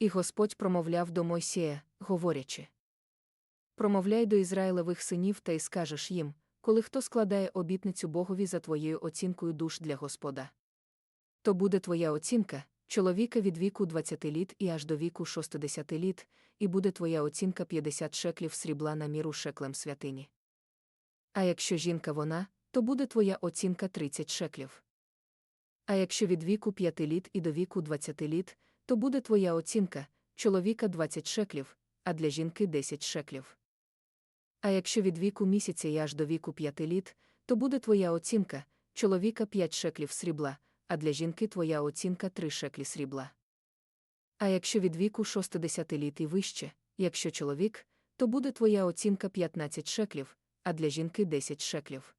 І Господь промовляв до Мойсія, говорячи: Промовляй до Ізраїлевих синів та й скажеш їм, коли хто складає обітницю Богові за твоєю оцінкою душ для Господа. То буде твоя оцінка, чоловіка від віку 20 літ і аж до віку 60 літ, і буде твоя оцінка 50 шеклів срібла на міру шеклем святині. А якщо жінка вона, то буде твоя оцінка 30 шеклів. А якщо від віку 5 літ і до віку 20 літ, то буде твоя оцінка чоловіка 20 шеклів, а для жінки 10 шеклів. А якщо від віку місяця і аж до віку 5 літ, то буде твоя оцінка чоловіка 5 шеклів срібла, а для жінки твоя оцінка 3 шеклі срібла. А якщо від віку 60 літ і вище, якщо чоловік, то буде твоя оцінка 15 шеклів, а для жінки 10 шеклів.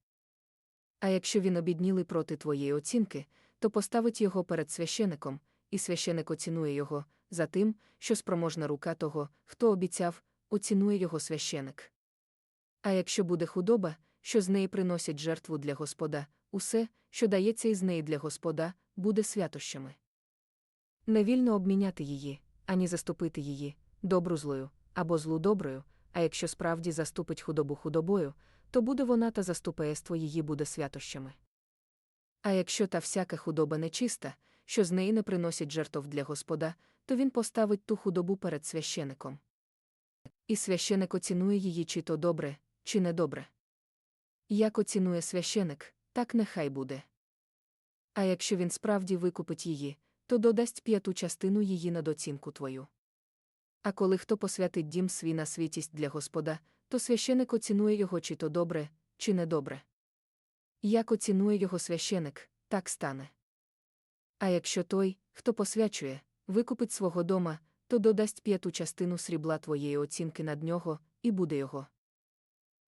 А якщо він обіднілий проти твоєї оцінки, то поставить його перед священиком, і священик оцінує його, за тим, що спроможна рука того, хто обіцяв, оцінує його священик. А якщо буде худоба, що з неї приносять жертву для Господа, усе, що дається із неї для Господа, буде святощами. Не вільно обміняти її, ані заступити її, добру злою, або злу доброю, а якщо справді заступить худобу худобою, то буде вона та заступеєство її буде святощами. А якщо та всяка худоба нечиста, що з неї не приносять жертв для Господа, то він поставить ту худобу перед священиком. І священик оцінує її чи то добре, чи недобре. Як оцінує священик, так нехай буде. А якщо він справді викупить її, то додасть п'яту частину її на доцінку твою. А коли хто посвятить дім свій на світість для Господа, то священик оцінує його чи то добре, чи недобре. Як оцінує його священик, так стане. А якщо той, хто посвячує, викупить свого дома, то додасть п'яту частину срібла твоєї оцінки над нього, і буде його.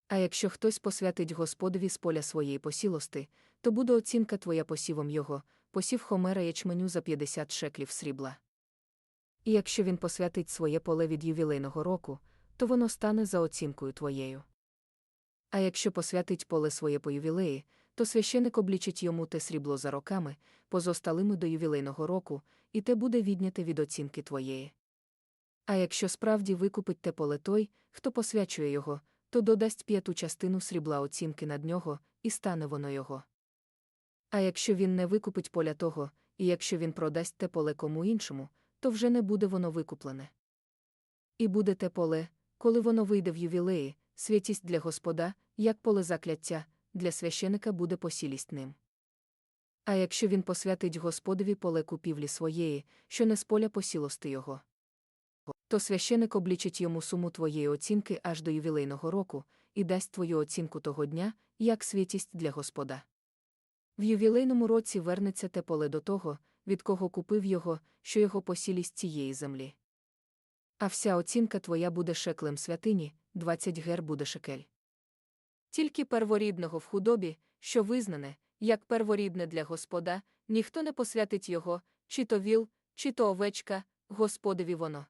А якщо хтось посвятить Господові з поля своєї посілости, то буде оцінка твоя посівом його, посів хомера ячменю за 50 шеклів срібла. І якщо він посвятить своє поле від ювілейного року, то воно стане за оцінкою твоєю. А якщо посвятить поле своє по ювілеї, то священик облічить йому те срібло за роками, позосталими до ювілейного року, і те буде відняте від оцінки твоєї. А якщо справді викупить те поле той, хто посвячує його, то додасть п'яту частину срібла оцінки над нього, і стане воно його. А якщо він не викупить поля того, і якщо він продасть те поле кому іншому, то вже не буде воно викуплене. І буде те поле, коли воно вийде в ювілеї, святість для Господа, як поле закляття, для священика буде посілість ним. А якщо він посвятить Господові поле купівлі своєї, що не з поля посілости його, то священик облічить йому суму твоєї оцінки аж до ювілейного року і дасть твою оцінку того дня, як святість для Господа. В ювілейному році вернеться те поле до того, від кого купив його, що його посілість цієї землі. А вся оцінка твоя буде шеклем святині, 20 гер буде шекель. Тільки перворідного в худобі, що визнане, як перворідне для Господа, ніхто не посвятить його, чи то віл, чи то овечка, Господові воно.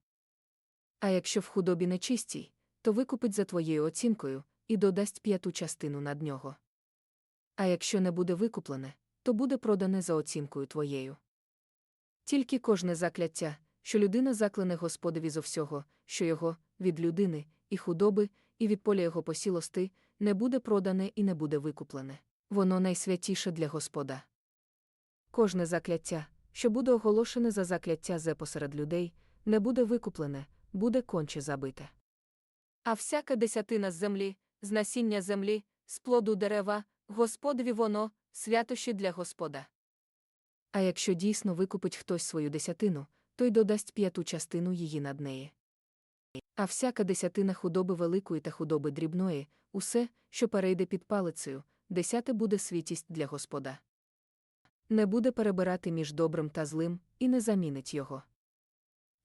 А якщо в худобі нечистій, то викупить за твоєю оцінкою і додасть п'яту частину над нього. А якщо не буде викуплене, то буде продане за оцінкою твоєю. Тільки кожне закляття, що людина заклене Господові зо всього, що його, від людини, і худоби, і від поля його посілости, не буде продане і не буде викуплене. Воно найсвятіше для Господа. Кожне закляття, що буде оголошене за закляття зе посеред людей, не буде викуплене, буде конче забите. А всяка десятина з землі, з насіння землі, з плоду дерева, Господові воно, святощі для Господа. А якщо дійсно викупить хтось свою десятину, то й додасть п'яту частину її над неї. А всяка десятина худоби великої та худоби дрібної, усе, що перейде під палицею, десяте буде світість для Господа. Не буде перебирати між добрим та злим, і не замінить його.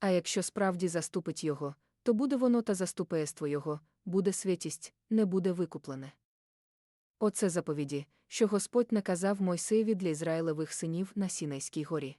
А якщо справді заступить його, то буде воно та заступеєство його, буде святість, не буде викуплене. Оце заповіді, що Господь наказав Мойсеєві для Ізраїлевих синів на Сінайській горі.